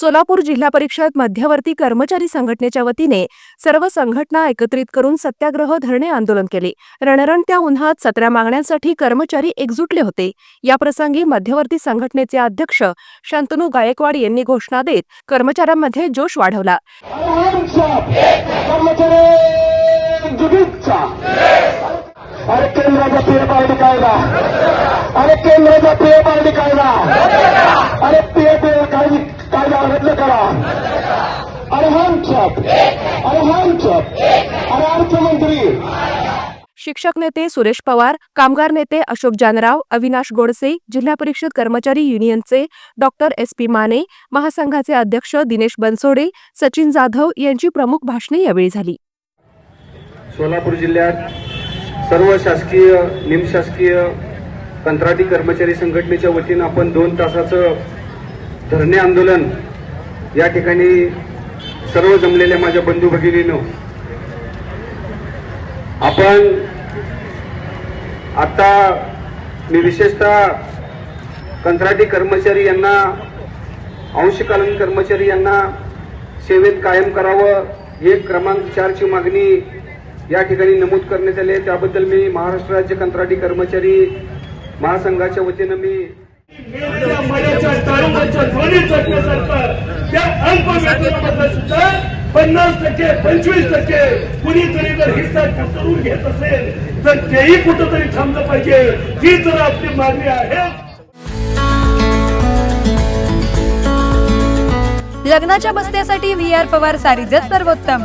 सोलापूर जिल्हा परिषद मध्यवर्ती कर्मचारी संघटनेच्या वतीने सर्व संघटना एकत्रित करून सत्याग्रह धरणे आंदोलन केले. रणरणत्या उन्हात सतरा मागण्यांसाठी कर्मचारी एकजुटले होते. याप्रसंगी मध्यवर्ती संघटनेचे अध्यक्ष शांतनू गायकवाड यांनी घोषणा देत कर्मचाऱ्यांमध्ये जोश वाढवला. अरे केंद्राचा पीए पार्टी कायदा. अरे केंद्राचा पीए पार्टी कायदा. अरे अरे अर्थमंत्री शिक्षक नेते सुरेश पवार कामगार नेते अशोक जानराव अविनाश गोडसे जिल्हा परिषद कर्मचारी युनियनचे डॉक्टर एस पी माने महासंघाचे अध्यक्ष दिनेश बनसोडे सचिन जाधव यांची प्रमुख भाषणे यावेळी झाली. सोलापूर जिल्ह्यात सर्व शासकीय निमशासकीय कंत्राटी कर्मचारी संघटनेच्या वतीनं आपण दोन तासाचं धरणे आंदोलन या ठिकाणी सर्व जमलेल्या माझ्या बंधू भगिनीनं आपण आता मी विशेषतः कंत्राटी कर्मचारी यांना अंशकालीन कर्मचारी यांना सेवेत कायम करावं हे क्रमांक चारची मागणी या ठिकाणी नमूद करण्यात आली आहे. त्याबद्दल मी महाराष्ट्र राज्य कंत्राटी कर्मचारी महासंघाच्या वतीनं मी वेतनामध्ये सुद्धा पन्नास टक्के पंचवीस टक्के कुणीतरी जर हिस्सा करून घेत असेल तर तेही कुठंतरी थांबलं पाहिजे. ही तर आपली मागणी आहे. लग्नाच्या बस्त्यासाठी व्ही आर पवार सारीजच सर्वोत्तम.